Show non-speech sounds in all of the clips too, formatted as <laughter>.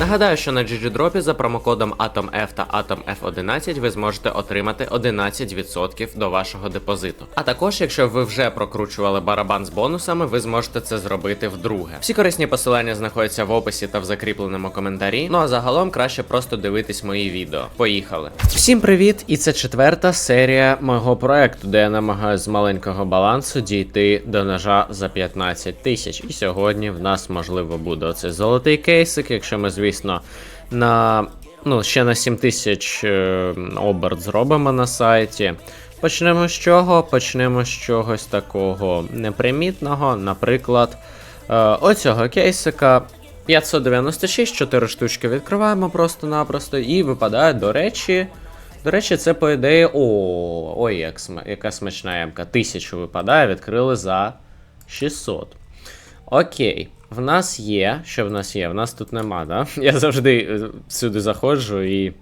Нагадаю, що на GGDrop за промокодом AtomF та AtomF11 ви зможете отримати 11% до вашого депозиту. А також, якщо ви вже прокручували барабан з бонусами, ви зможете це зробити вдруге. Всі корисні посилання знаходяться в описі та в закріпленому коментарі. Ну а загалом краще просто дивитись мої відео. Поїхали! Всім привіт! І це четверта серія мого проекту, де я намагаюся з маленького балансу дійти до ножа за 15 тисяч. І сьогодні в нас можливо буде оцей золотий кейсик, якщо ми, звісно, на ну, ще на 7 тисяч е, оберт зробимо на сайті. Почнемо з чого? Почнемо з чогось такого непримітного, наприклад, е, оцього кейсика. 596, 4 штучки відкриваємо просто-напросто, і випадає, до речі. До речі, це по ідеї. О, ой, як сма... яка смачна ямка. Тисячу випадає, відкрили за 600. Окей. В нас є. Що в нас є? В нас тут нема, да? <laughs> Я завжди е, сюди заходжу і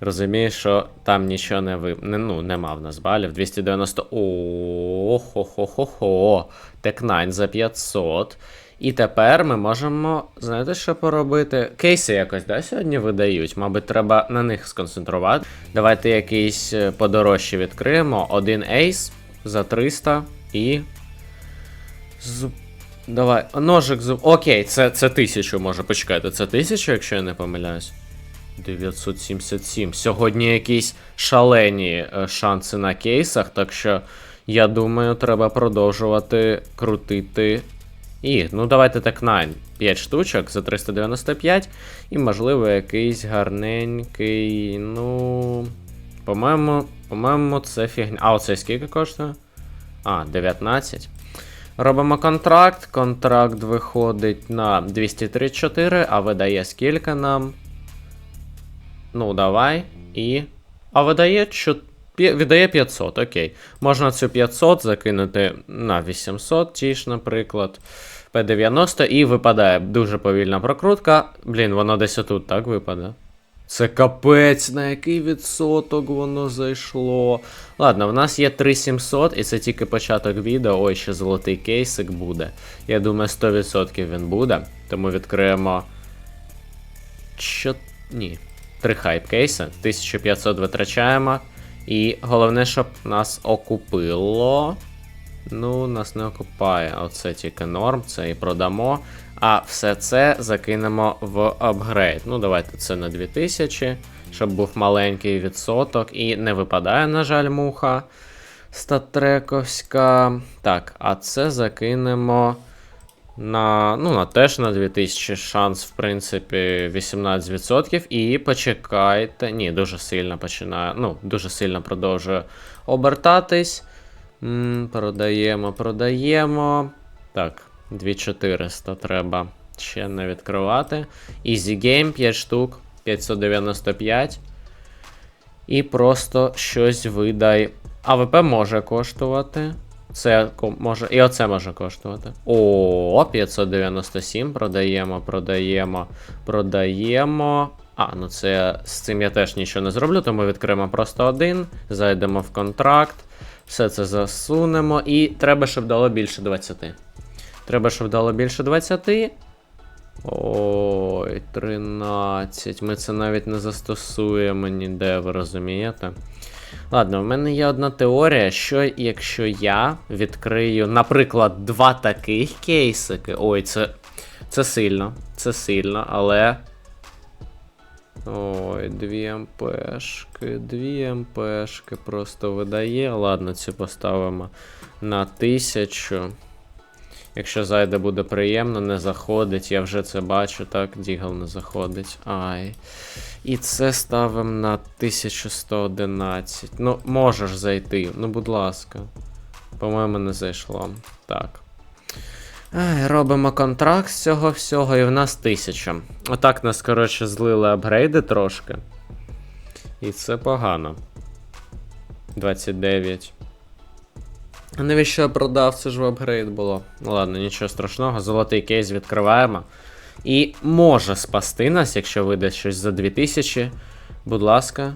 розумію, що там нічого не ви... ну, нема в нас балів. 290. О, хо хо хо хо Тек9 за 500. І тепер ми можемо, знаєте, що поробити? Кейси якось, да, сьогодні видають. Мабуть, треба на них сконцентрувати. Давайте якийсь е, подорожче відкриємо. Один ейс за 300 і. Давай, ножик з. Окей, це, це тисячу може. Почекайте, це тисячу, якщо я не помиляюсь. 977. Сьогодні якісь шалені е, шанси на кейсах, так що я думаю, треба продовжувати крутити. І, ну давайте так 9. 5 штучок за 395. І, можливо, якийсь гарненький. Ну. По-моєму, по-моєму, це фігня. А, оце скільки коштує? А, 19. Робимо контракт. Контракт виходить на 234, а видає скільки нам? Ну, давай. І. А видає що. пі- Віддає 500, окей. Можна цю 500 закинути на 800, ті ж, наприклад. P90 і випадає дуже повільна прокрутка. Блін, воно десь отут, так випаде. Це капець, на який відсоток воно зайшло. Ладно, в нас є 3700, і це тільки початок відео. Ой, ще золотий кейсик буде. Я думаю, 100% він буде. Тому відкриємо. Що. Ні. Три хайп кейси. 1500 витрачаємо. І головне, щоб нас окупило. Ну, нас не окупає. Оце тільки норм, це і продамо. А все це закинемо в апгрейд. Ну, давайте це на 2000, щоб був маленький відсоток. І не випадає, на жаль, муха статрековська. Так, а це закинемо на. Ну, на теж на 2000 шанс, в принципі, 18%. І почекайте. Ні, дуже сильно починає. Ну, дуже сильно продовжує обертатись. М, продаємо, продаємо. Так, 2400 треба ще не відкривати. Easy Game 5 штук, 595. І просто щось видай. АВП може коштувати. Це може. І оце може коштувати. О, 597. Продаємо, продаємо, продаємо. А, ну це з цим я теж нічого не зроблю, тому відкриємо просто один. Зайдемо в контракт. Все це засунемо. І треба, щоб дало більше 20. Треба, щоб дало більше 20. Ой, 13. Ми це навіть не застосуємо ніде, ви розумієте? Ладно, в мене є одна теорія, що якщо я відкрию, наприклад, два таких кейсики. Ой, це. Це сильно. Це сильно, але. Ой, 2 МПшки, 2 МПшки просто видає. Ладно, цю поставимо на 1000. Якщо зайде буде приємно, не заходить. Я вже це бачу, так, Дігл не заходить. Ай. І це ставимо на 1111. Ну, можеш зайти, ну будь ласка. По-моєму, не зайшло. Так. Ай, робимо контракт з цього всього, і в нас 1000. Отак нас, коротше, злили апгрейди трошки. І це погано. 29. Навіщо я продав? Це ж в апгрейд було. Ну ладно, нічого страшного. Золотий кейс відкриваємо. І може спасти нас, якщо вийде щось за 2000. Будь ласка.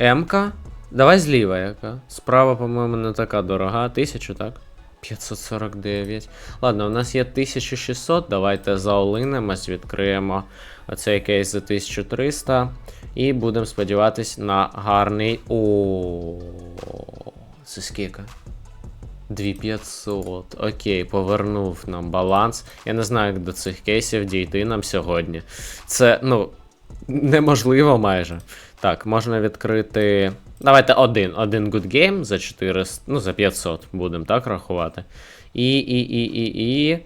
М-ка. Давай зліва яка. Справа, по-моєму, не така дорога. 1000, так? 549. Ладно, у нас є 1600. Давайте заолинимось, відкриємо оцей кейс за 1300. І будемо сподіватись на гарний. О, це скільки? 2500. Окей, повернув нам баланс. Я не знаю, як до цих кейсів дійти нам сьогодні. Це, ну, неможливо майже. Так, можна відкрити. Давайте один. Один good game за 400, ну, за 500 будемо так рахувати. І, і, і, і, і.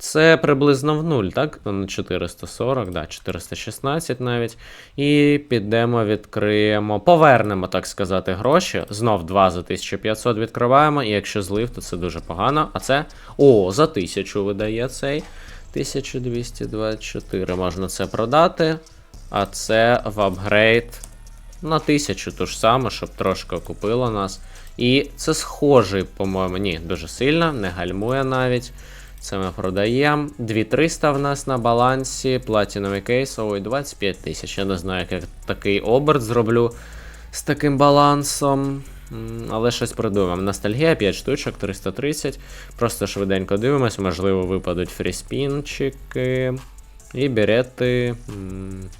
Це приблизно в нуль, так? Ну, 440, да, 416 навіть. І підемо, відкриємо, повернемо, так сказати, гроші. Знов 2 за 1500 відкриваємо, і якщо злив, то це дуже погано. А це. О, за 1000 видає цей. 1224 можна це продати. А це в апгрейд на 1000 ту ж саме, щоб трошки окупило нас. І це схожий, по-моєму, ні, дуже сильно, не гальмує навіть. Це ми продаємо. 2300 в нас на балансі. Платіновий кейс, ой, 25 тисяч. Я не знаю, як я такий оберт зроблю з таким балансом. Але щось придумаємо. Ностальгія 5 штучок, 330. Просто швиденько дивимось, можливо, випадуть фріспінчики. І берети. м,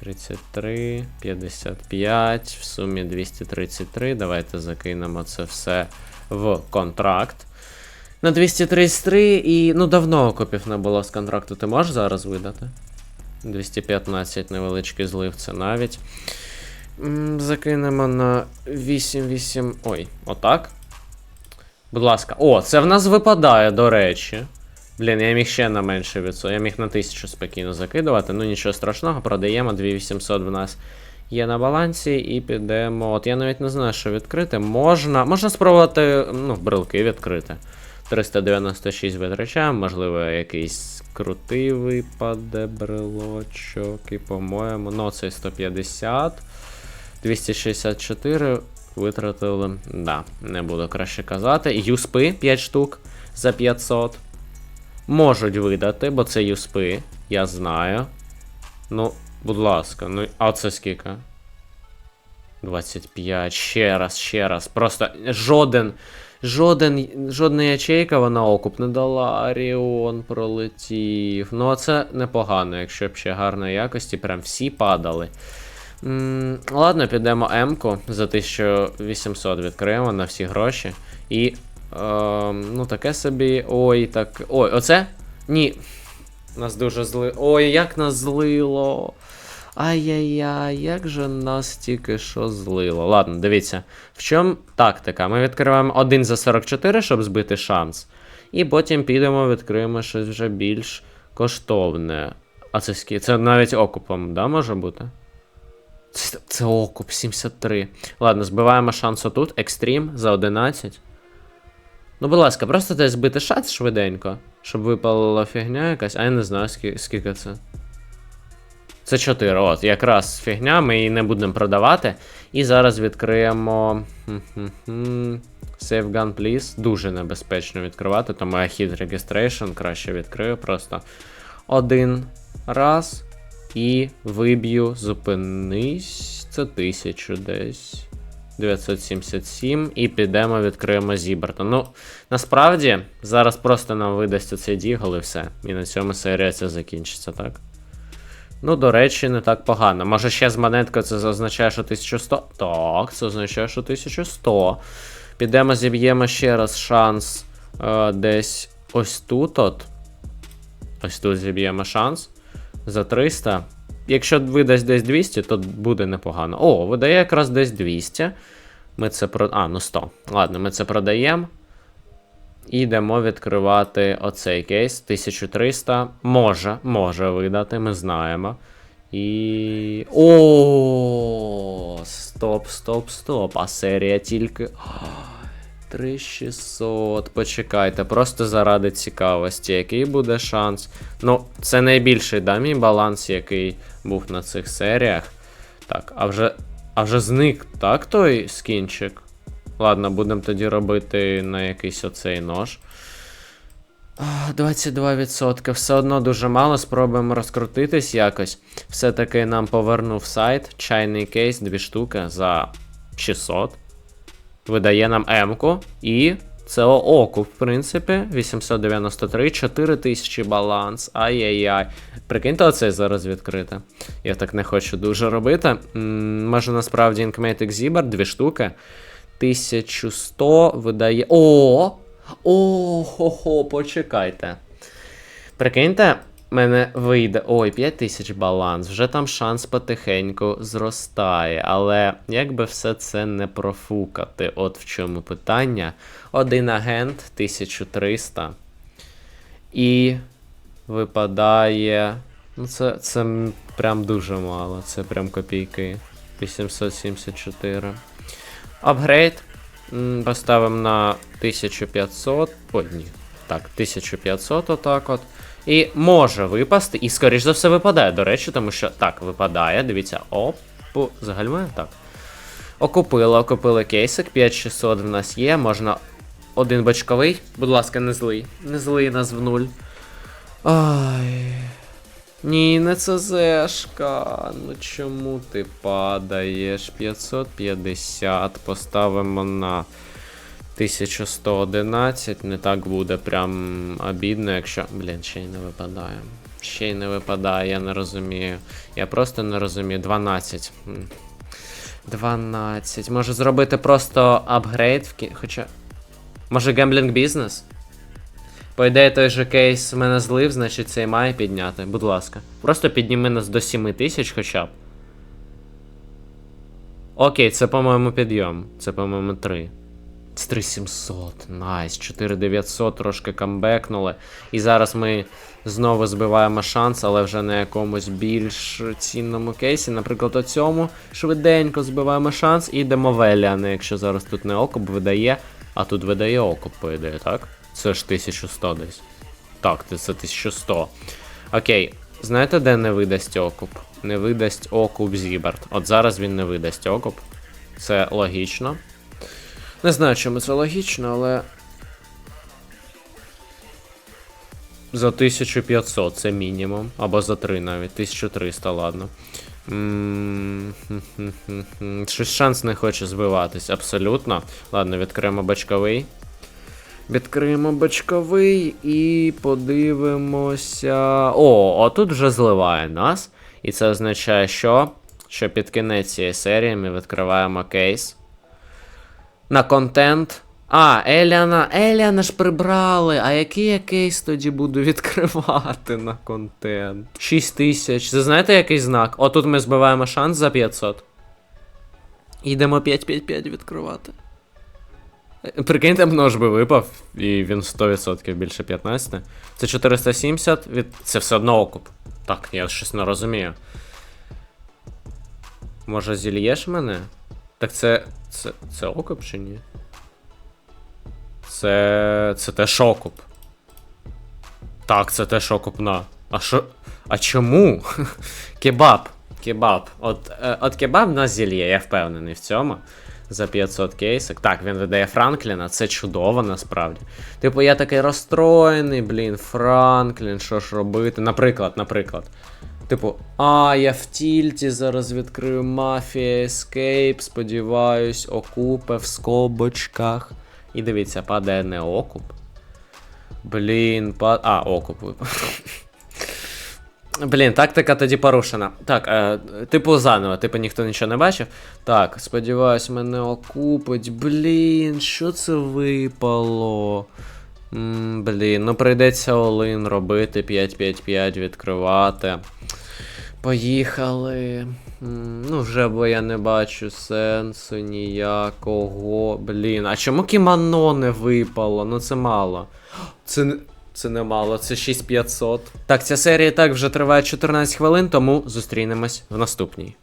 33, 55, в сумі 233. Давайте закинемо це все в контракт. На 233 і. Ну, давно окупів не було з контракту. Ти можеш зараз видати? 215 невеличкий злив це навіть. Закинемо на 8-8. Ой, отак. Будь ласка. О, це в нас випадає, до речі. Блін, я міг ще на менше відсоток. Я міг на 1000 спокійно закидувати. Ну нічого страшного, продаємо 2800 в нас є на балансі, і підемо. От я навіть не знаю, що відкрити. Можна. Можна спробувати, ну, брелки відкрити. 396 витрачаємо, можливо, якийсь крутий випаде брелочок. І, по-моєму, ну цей 150. 264 витратили. Да, не буду краще казати. Юспи 5 штук за 500. Можуть видати, бо це юспи, я знаю. Ну, будь ласка, ну, а це скільки? 25, ще раз, ще раз. Просто жоден, жоден, жодна ячейка вона окуп не дала. Аріон пролетів. Ну, а це непогано, якщо б ще гарної якості, прям всі падали. М, ладно, підемо М-ку за 1800 відкриємо на всі гроші. І. Е, ну, таке собі. Ой, так. Ой, оце? Ні. Нас дуже зли. Ой, як нас злило. Ай-яй-яй, як же нас тільки що злило. Ладно, дивіться. В чому тактика? Ми відкриваємо 1 за 44, щоб збити шанс. І потім підемо, відкриємо щось вже більш коштовне. А це скі. Це навіть окупом, да, може бути? Це, це окуп 73. Ладно, збиваємо шанс отут. Екстрім за 11. Ну, будь ласка, просто десь збити шанс швиденько, щоб випала фігня якась, а я не знаю, скільки, скільки це. Це 4, от, якраз фігня, ми її не будемо продавати. І зараз відкриємо. Save gun, please. Дуже небезпечно відкривати, тому я hit registration краще відкрию просто один раз. І виб'ю, зупинись. Це 1000 десь. 977 і підемо відкриємо Зіберта. Ну, насправді, зараз просто нам видасть оцей дігл і все. І на цьому серія ця закінчиться, так? Ну, до речі, не так погано. Може ще з монеткою це означає, що 1100. Так, це означає, що 1100. Підемо, зіб'ємо ще раз шанс е, десь ось тут. от. Ось тут зіб'ємо шанс. За 300. Якщо видасть десь 200, то буде непогано. О, видає якраз десь 200. Ми це про. А, ну 100. Ладно, ми це продаємо. І йдемо відкривати оцей кейс. 1300. Може, може видати, ми знаємо. І. О, стоп, стоп, стоп. А серія тільки. 3600. Почекайте, просто заради цікавості, який буде шанс. Ну, це найбільший да, мій баланс, який був на цих серіях. Так, а вже. А вже зник, так, той скінчик? Ладно, будемо тоді робити на якийсь оцей нож. 22%. Все одно дуже мало. Спробуємо розкрутитись якось. Все-таки нам повернув сайт. Чайний кейс, дві штуки за 600. Видає нам М-ку і це оку, в принципі. 893, 4000 баланс. Ай-яй-яй. Прикиньте, оцей зараз відкрити. Я так не хочу дуже робити. М, Може насправді Inkmate Exhibar, дві штуки. 1100 видає. О! О, хо-хо, почекайте. Прикиньте, мене вийде. Ой, 5000 баланс. Вже там шанс потихеньку зростає. Але як би все це не профукати, от в чому питання. Один агент 1300. І випадає. Ну, це, це прям дуже мало. Це прям копійки. 874. Апгрейд. Поставимо на 1500. О, ні. Так, 1500 отак от. І може випасти, і скоріш за все випадає, до речі, тому що так, випадає, дивіться, оп, загальмує, так. Окупили, окупили кейсик, 5600 в нас є, можна один бочковий, будь ласка, не злий. Не злий нас в нуль. Ай. Ні, не ЦЗшка. Ну чому ти падаєш? 550 поставимо на 1111. Не так буде прям обідно, якщо. Блін, ще й не випадає. Ще й не випадає, я не розумію. Я просто не розумію. 12. 12. Може зробити просто апгрейд в кі... Хоча. Може гемблінг бізнес? По ідеї, той же кейс мене злив, значить цей має підняти. Будь ласка. Просто підніми нас до 7 тисяч хоча б. Окей, це, по-моєму, підйом. Це, по-моєму, 3. Це 3700. Найс. 4900 трошки камбекнули. І зараз ми знову збиваємо шанс, але вже на якомусь більш цінному кейсі. Наприклад, у цьому швиденько збиваємо шанс і йдемо в Еліани, якщо зараз тут не окуп видає, а тут видає окуп, по ідеї, так? Це ж 1100 десь. Так, це це 1100. Окей, знаєте, де не видасть окуп? Не видасть окуп Зіберт. От зараз він не видасть окуп. Це логічно. Не знаю, чому це логічно, але. За 1500 це мінімум. Або за 3 навіть. 1300, ладно. Щось шанс не хоче збиватись, абсолютно. Ладно, відкриємо бочковий. Відкриємо бочковий і подивимося. О, отут вже зливає нас. І це означає, що? Що під кінець цієї серії ми відкриваємо кейс. На контент. А, Еліана, Еліана ж прибрали. А який я кейс тоді буду відкривати на контент? 6 тисяч. Це знаєте який знак? Отут ми збиваємо шанс за 500. Ідемо 5-5-5 відкривати. Е, Прикиньте, нож би випав, і він 100% більше 15. Це 470, від... це все одно окуп. Так, я щось не розумію. Може, зільєш мене? Так це. Це. Це окуп чи ні? Це. Це теж окуп. Так, це теж окуп на. А що. А чому? <laughs> Кебаб. Кебаб. От, е, от кебаб на зільє, я впевнений в цьому. За 500 кейсик. Так, він видає Франкліна, це чудово насправді. Типу, я такий розстроєний, блін, Франклін, що ж робити? Наприклад, наприклад. Типу, а, я в тільті зараз відкрию Mafia Escape, сподіваюсь, окупе в скобочках. І дивіться, падає не окуп. Блін, па... А, окуп випав. Блін, тактика тоді порушена. Так, е, типу заново, типу ніхто нічого не бачив. Так, сподіваюсь, мене окупить. Блін, що це випало? М, блін, ну прийдеться Олин робити 5-5-5, відкривати. Поїхали. М, Ну, вже бо я не бачу сенсу ніякого. Блін, а чому кімоно не випало? Ну це мало. Це не. Це немало, це 6500. Так, ця серія так вже триває 14 хвилин, тому зустрінемось в наступній.